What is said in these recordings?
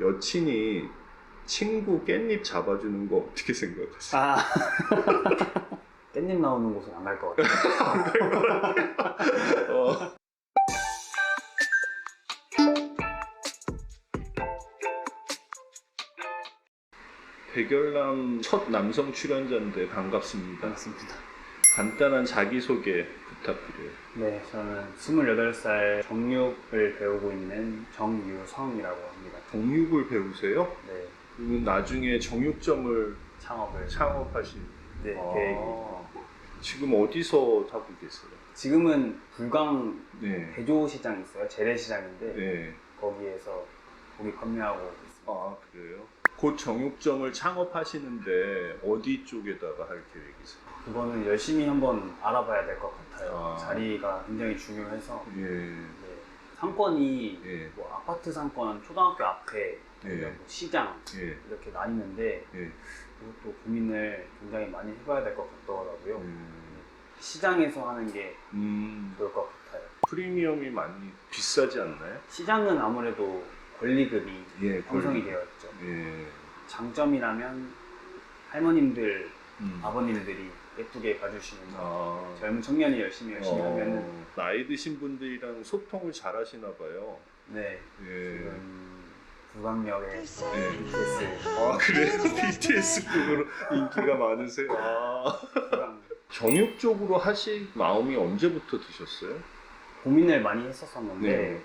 여친이 친구 깻잎 잡아주는 거 어떻게 생각하세요? 아 깻잎 나오는 곳은 안 갈 것 같아요. 어. 백열남 첫 남성 출연자인데 반갑습니다. 반갑습니다. 간단한 자기소개 부탁드려요. 네, 저는 28살 정육을 배우고 있는 정유성이라고 합니다. 정육을 배우세요? 네, 그러면 나중에 정육점을 창업을 창업하신 네, 아, 계획입니다. 지금 어디서 하고 계세요? 지금은 불광 네. 대조시장 있어요. 재래시장인데 네. 거기에서 고기 판매하고 있습니다. 아 그래요? 곧 정육점을 창업하시는데 어디 쪽에다가 할 계획이세요? 그거는 열심히 한번 알아봐야 될 것 같아요. 아. 자리가 굉장히 중요해서 예. 네, 상권이 예. 뭐 아파트 상권, 초등학교 앞에 예. 뭐 시장 예. 이렇게 나뉘는데 예. 그것도 고민을 굉장히 많이 해봐야 될 것 같더라고요. 음. 시장에서 하는 게 음. 좋을 것 같아요. 프리미엄이 많이 비싸지 않나요? 시장은 아무래도 권리금이 예. 형성이 되어 있죠. 예. 장점이라면 할머님들, 음. 아버님들이 예쁘게 봐주시는 거. 아. 젊은 청년이 열심히 열심히 어, 하면은 나이 드신 분들이랑 소통을 잘 하시나 봐요. 네 예. 지금 불광역에 예. BTS 아 그래요? BTS급으로 인기가 많으세요? 아. 정육 쪽으로 하실 마음이 언제부터 드셨어요? 고민을 많이 했었었는데 네.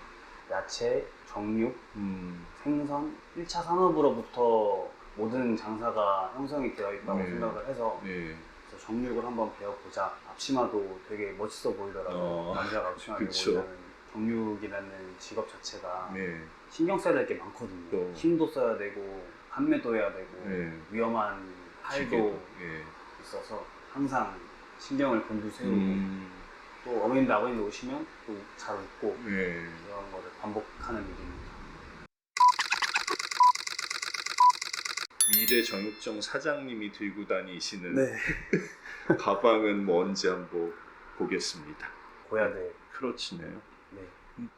야채, 정육, 음. 생선 1차 산업으로부터 모든 장사가 형성이 되어 있다고 네. 생각을 해서 예. 그래서 정육을 한번 배워보자. 앞치마도 되게 멋있어 보이더라고요. 어, 남자가 앞치마 그쵸. 있는 정육이라는 직업 자체가 네. 신경 써야 될 게 많거든요. 또. 힘도 써야 되고 판매도 해야 되고 네. 위험한 팔도. 예. 있어서 항상 신경을 곤두세우고 음. 또 어머님들 아버님들 오시면 또 잘 웃고 예. 이런 거를 반복하는 일입니다. 미래 정육점 사장님이 들고 다니시는 네. 가방은 뭔지 한번 보겠습니다. 고야들. 크러치네요. 네.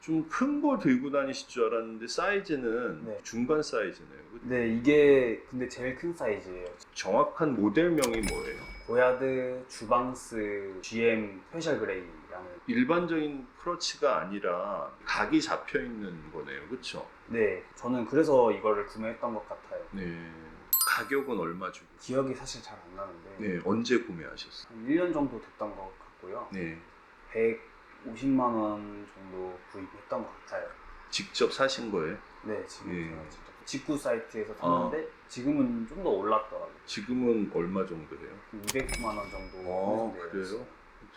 좀 큰 거 들고 다니실 줄 알았는데 사이즈는 네. 중간 사이즈네요. 네, 이게 근데 제일 큰 사이즈예요. 정확한 모델명이 뭐예요? 고야드 주방스 GM 스페셜 그레이라는 일반적인 크러치가 아니라 각이 잡혀 있는 거네요. 그렇죠? 네, 저는 그래서 이거를 구매했던 것 같아요. 네. 가격은 얼마 주고? 기억이 사실 잘 안 나는데 네. 언제 구매하셨어요? 한 1년 정도 됐던 것 같고요. 네. 150만 원 정도 구입했던 것 같아요. 직접 사신 거예요? 네, 지금 예. 제가 직접 직구 사이트에서 샀는데 지금은 좀 더 올랐더라고요. 지금은 얼마 정도 해요? 200만 원 정도. 아, 되어 그래요?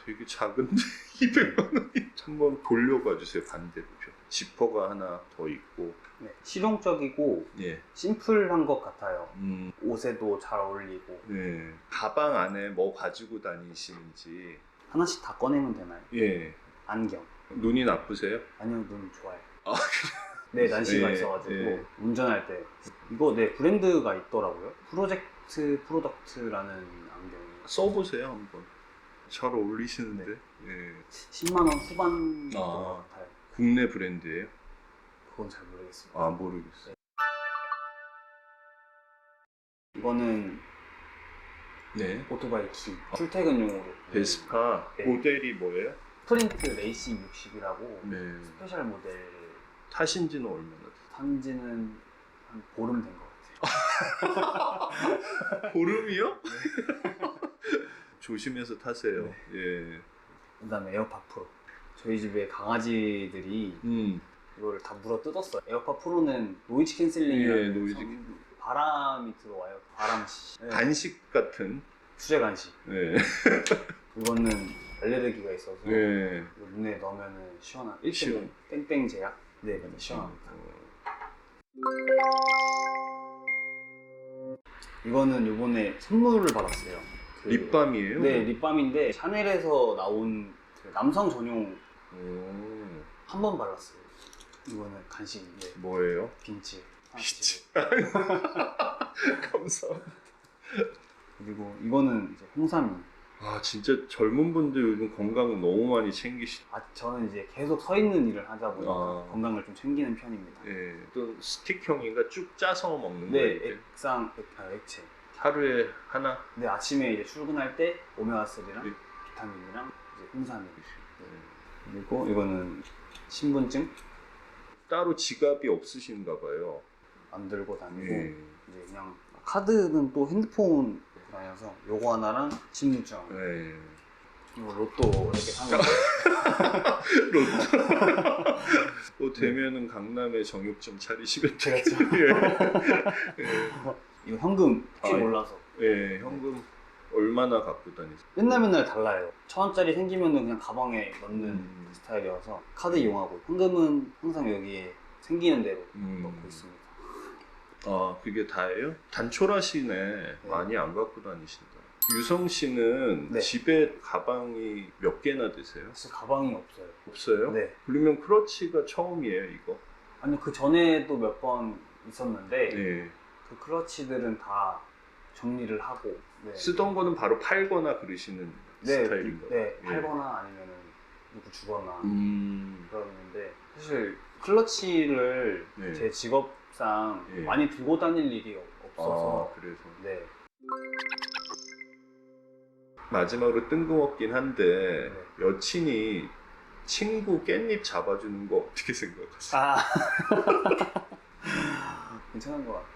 되게 작은데 200만 원이 한번 돌려봐 주세요 반대표 지퍼가 하나 더 있고 네, 실용적이고 예, 심플한 것 같아요. 음, 옷에도 잘 어울리고 네 가방 안에 뭐 가지고 다니시는지 하나씩 다 꺼내면 되나요? 예 안경. 눈이 나쁘세요? 아니요, 눈 좋아요. 아, 네, 난시가 예, 있어가지고 예. 운전할 때 이거 네 브랜드가 있더라고요. 프로젝트 프로덕트라는 안경이 써보세요 한번 잘 어울리시는데 예 10만 원 후반 정도 아. 같아요. 국내 브랜드예요? 그건 잘 모르겠습니다. 아 모르겠어요 이거는 네 오토바이 키 출퇴근용으로 베스파 네. 모델이 뭐예요? 프린트 레이싱 60이라고 네 스페셜 모델 타신 지는 얼마나 됐어요? 산지는 한 보름 된 것 같아요. 보름이요? 조심해서 타세요. 네. 예. 그다음에 에어팟 프로. 저희 집에 강아지들이 음. 이거를 다 물어 뜯었어요. 에어팟 프로는 노이즈 캔슬링이라는 예, 노이즈 성- 바람이 들어와요. 바람 씨. 네. 간식 같은. 수제 간식. 예. 이거는 알레르기가 있어서 예. 눈에 넣으면 시원한 1등 시원. 땡땡 제약. 네, 맞아요. 시원합니다. 어, 이거는 요번에 선물을 받았어요. 그- 립밤이에요? 네, 립밤인데 샤넬에서 나온 그 남성 전용 오. 한번 발랐어요. 이거는 간식인데 뭐예요? 빈치. 하나 빈치. 감사합니다. 그리고 이거는 이제 홍삼이 아 진짜 젊은 분들 요즘 건강 너무 많이 챙기시. 아, 저는 이제 계속 서 있는 일을 하다 보니까 아. 건강을 좀 챙기는 편입니다. 예, 또 스틱형인가 쭉 짜서 먹는 네, 거예요. 이게? 액상, 액, 아, 액체. 하루에 하나. 근데 아침에 이제 출근할 때 오메가3랑 네. 비타민이랑 이제 홍삼이. 그리고 이거는 신분증 따로 지갑이 없으신가 봐요. 안 들고 다니고 예. 이제 그냥 카드는 또 핸드폰 다녀서 요거 하나랑 신분증 예. 이거 로또 이렇게 산 거예요. 로또. 또 되면은 강남에 정육점 차리시면 그렇죠. 예. 예. 이거 현금 혹시 아, 예. 몰라서 예, 현금 얼마나 갖고 다니세요? 맨날 맨날 달라요. 천 원짜리 생기면은 그냥 가방에 넣는 음. 스타일이어서 카드 이용하고 현금은 항상 여기에 생기는 대로 음. 넣고 있습니다. 아, 그게 다예요? 단촐하시네. 많이 안 갖고 다니신다. 유성 씨는 네. 집에 가방이 몇 개나 되세요? 사실 가방이 없어요. 없어요? 네. 그러면 크러치가 처음이에요, 이거? 아니 그 전에도 몇 번 있었는데 네. 그 클러치들은 다 정리를 하고 네. 쓰던 거는 바로 팔거나 그러시는 네, 스타일인가요? 네, 예. 팔거나 아니면은 누구 주거나 음. 그러는데 사실 클러치를 네. 제 직업상 예. 많이 들고 다닐 일이 없어서 아, 그래서. 네. 마지막으로 뜬금없긴 한데, 네. 여친이 친구 깻잎 잡아주는 거 어떻게 생각하세요? 아 괜찮은 것 같아요.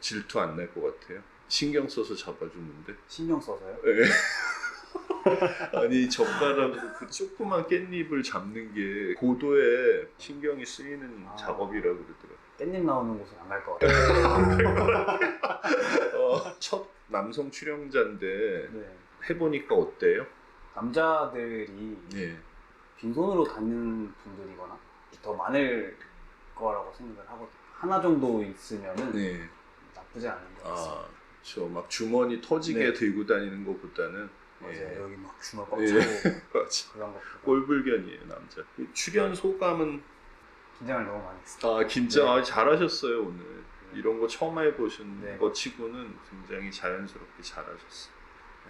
질투 안 날 것 같아요? 신경 써서 잡아주는데? 신경 써서요? 네. 아니 젓가락으로 그 조그만 깻잎을 잡는 게 고도에 신경이 쓰이는 아. 작업이라고 그러더라고요. 깻잎 나오는 곳은 안 갈 것 같아요. 어, 첫 남성 출연자인데 네. 해보니까 어때요? 남자들이 네. 빈손으로 다니는 분들이거나 더 많을 거라고 생각을 하거든요. 하나 정도 있으면은 네. 나쁘지 않은 것 같습니다. 아, 저막 주머니 터지게 네. 들고 다니는 것보다는 맞아요. 예. 여기 막 주먹 꽉 예. 차고 맞아. 그런 꼴불견이에요 남자. 출연 소감은 긴장을 너무 많이 했어요. 아 진짜 네. 아, 잘하셨어요 오늘. 이런 거 처음 해보신 네. 거 치고는 굉장히 자연스럽게 잘하셨어요.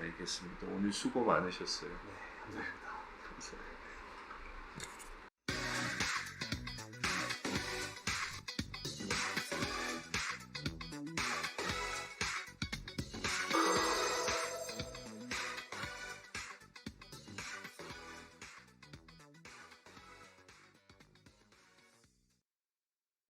알겠습니다. 오늘 수고 많으셨어요. 네, 감사합니다. 감사해요.